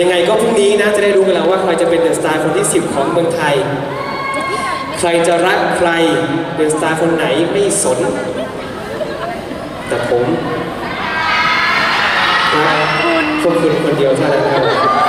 ยังไงก็พรุ่งนี้นะจะได้รู้กันแล้วว่าใครจะเป็นเดอะสตาร์คนที่ 10 ของเมืองไทย ใครจะรักใครเดอะสตาร์คนไหนไม่สน แต่ผมรักพวกคุณคนเดียวเท่านั้นครับ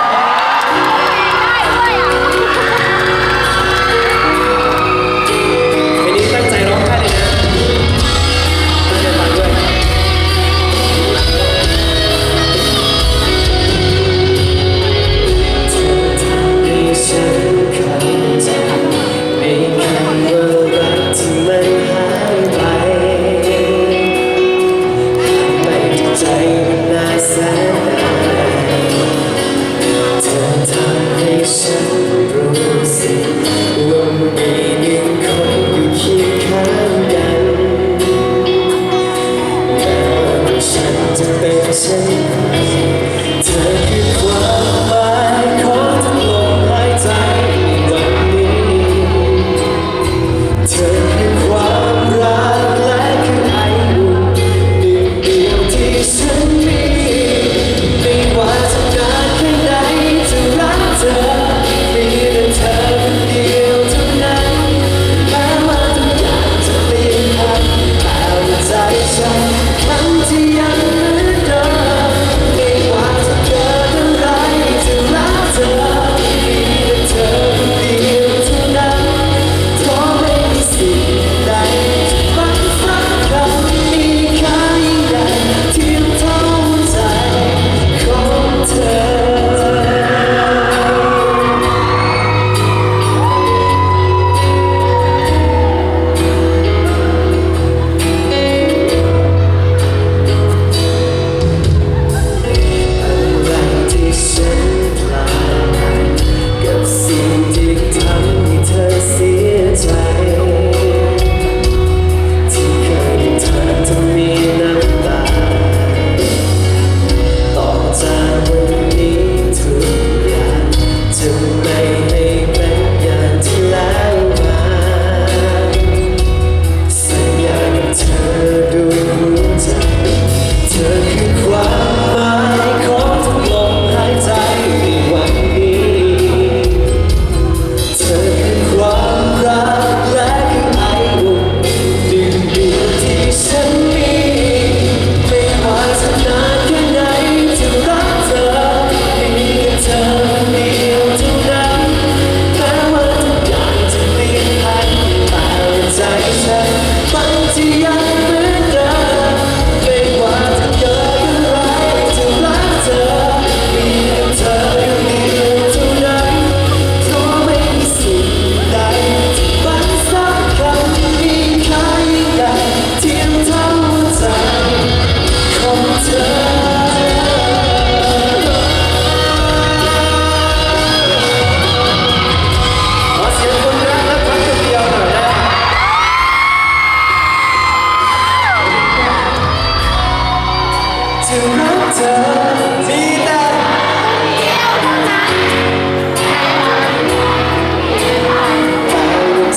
sei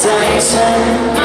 ใจฉัน